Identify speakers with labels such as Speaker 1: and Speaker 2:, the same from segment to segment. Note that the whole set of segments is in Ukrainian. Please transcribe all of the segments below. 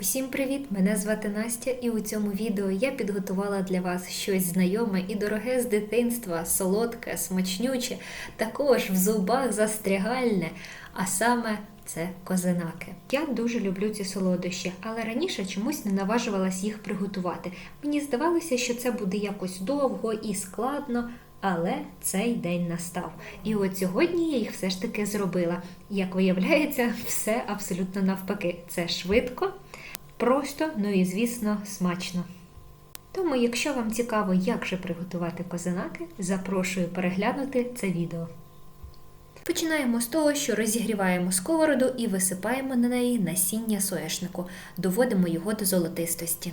Speaker 1: Усім привіт! Мене звати Настя, і у цьому відео я підготувала для вас щось знайоме і дороге з дитинства, солодке, смачнюче, також в зубах застрягальне, а саме це козинаки. Я дуже люблю ці солодощі, але раніше чомусь не наважувалась їх приготувати. Мені здавалося, що це буде якось довго і складно. Але цей день настав. І от сьогодні я їх все ж таки зробила. Як виявляється, все абсолютно навпаки. Це швидко, просто, ну і звісно, смачно. Тому, якщо вам цікаво, як же приготувати козинаки, запрошую переглянути це відео. Починаємо з того, що розігріваємо сковороду і висипаємо на неї насіння соєшнику, доводимо його до золотистості.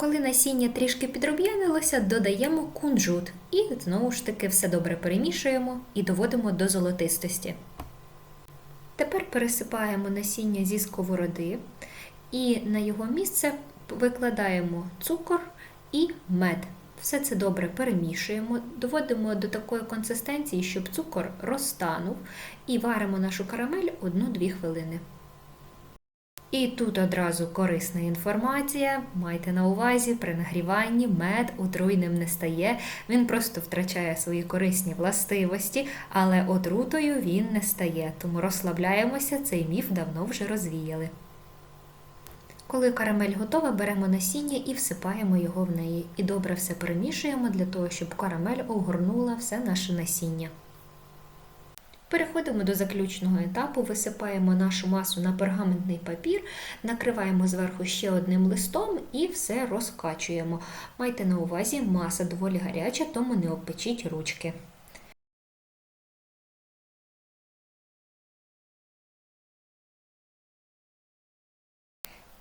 Speaker 1: Коли насіння трішки підрум'янилося, додаємо кунжут і знову ж таки все добре перемішуємо і доводимо до золотистості. Тепер пересипаємо насіння зі сковороди і на його місце викладаємо цукор і мед. Все це добре перемішуємо, доводимо до такої консистенції, щоб цукор розтанув, і варимо нашу карамель 1-2 хвилини. І тут одразу корисна інформація. Майте на увазі, при нагріванні мед отруйним не стає, він просто втрачає свої корисні властивості, але отрутою він не стає, тому розслабляємося, цей міф давно вже розвіяли. Коли карамель готова, беремо насіння і всипаємо його в неї. І добре все перемішуємо для того, щоб карамель огорнула все наше насіння. Переходимо до заключного етапу, висипаємо нашу масу на пергаментний папір, накриваємо зверху ще одним листом і все розкачуємо. Майте на увазі, маса доволі гаряча, тому не обпечіть ручки.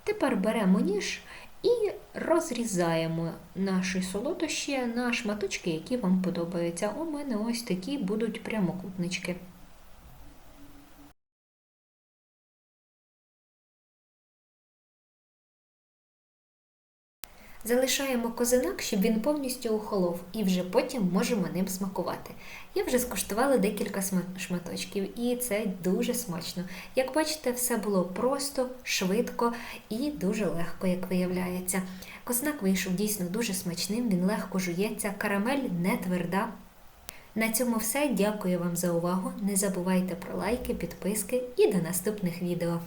Speaker 1: Тепер беремо ніж і розрізаємо наші солодощі на шматочки, які вам подобаються. У мене ось такі будуть прямокутнички. Залишаємо козинак, щоб він повністю охолов, і вже потім можемо ним смакувати. Я вже скуштувала декілька шматочків, і це дуже смачно. Як бачите, все було просто, швидко і дуже легко, як виявляється. Козинак вийшов дійсно дуже смачним, він легко жується, карамель не тверда. На цьому все. Дякую вам за увагу. Не забувайте про лайки, підписки і до наступних відео.